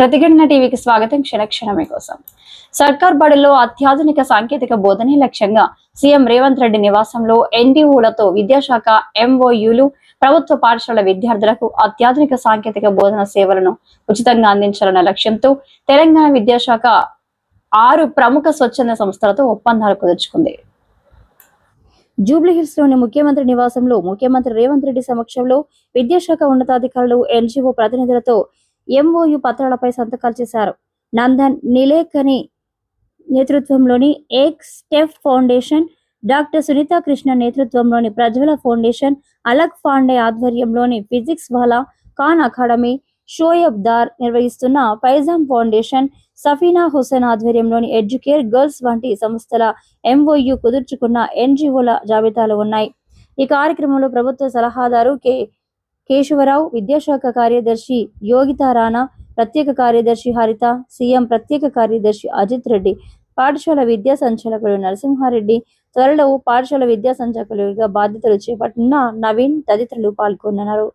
ప్రతిఘటన టీవీకి స్వాగతం క్షణక్షణమే కోసం. సర్కార్ బడుల్లో అత్యాధునిక సాంకేతిక బోధనే లక్ష్యంగా సీఎం రేవంత్ రెడ్డి నివాసంలో ఎన్డీఓలతో విద్యాశాఖ ఎంఓయూలు ప్రభుత్వ పాఠశాల విద్యార్థులకు అత్యాధునిక సాంకేతిక బోధన సేవలను ఉచితంగా అందించాలన్న లక్ష్యంతో తెలంగాణ విద్యాశాఖ ఆరు ప్రముఖ స్వచ్ఛంద సంస్థలతో ఒప్పందాలు కుదుర్చుకుంది. జూబ్లీహిల్స్లోని ముఖ్యమంత్రి నివాసంలో ముఖ్యమంత్రి రేవంత్ రెడ్డి సమక్షంలో విద్యాశాఖ ఉన్నతాధికారులు ఎన్జిఓ ప్రతినిధులతో ఎంఓయు పత్రాలపై సంతకాలు చేశారు. నందన్ నిలేకని నేతృత్వంలోని Ek step foundation doctor Sunita Krishna నేతృత్వంలోని ప్రజ్వల ఫౌండేషన్ అలక్ పాండే ఆధ్వర్యంలోని ఫిజిక్స్ వాలా ఖాన్ అకాడమీ షోయబ్ దార్ నిర్వహిస్తున్న ఫైజామ్ ఫౌండేషన్ సఫీనా హుసేన్ ఆధ్వర్యంలోని ఎడ్యుకేర్ గర్ల్స్ వంటి సంస్థల ఎంఓయు కుదుర్చుకున్న ఎన్జిఓల జాబితాలు ఉన్నాయి. ఈ కార్యక్రమంలో ప్రభుత్వ సలహాదారు కె. కేశవరావు విద్యాశాఖ కార్యదర్శి యోగితా రాణా ప్రత్యేక కార్యదర్శి హరిత సీఎం ప్రత్యేక కార్యదర్శి అజిత్ రెడ్డి పాఠశాల విద్యా సంచాలకులు నరసింహారెడ్డి త్వరలో పాఠశాల విద్యా సంచాలకులుగా బాధ్యతలు చేపట్టిన నవీన్ తదితరులు పాల్గొన్నారు.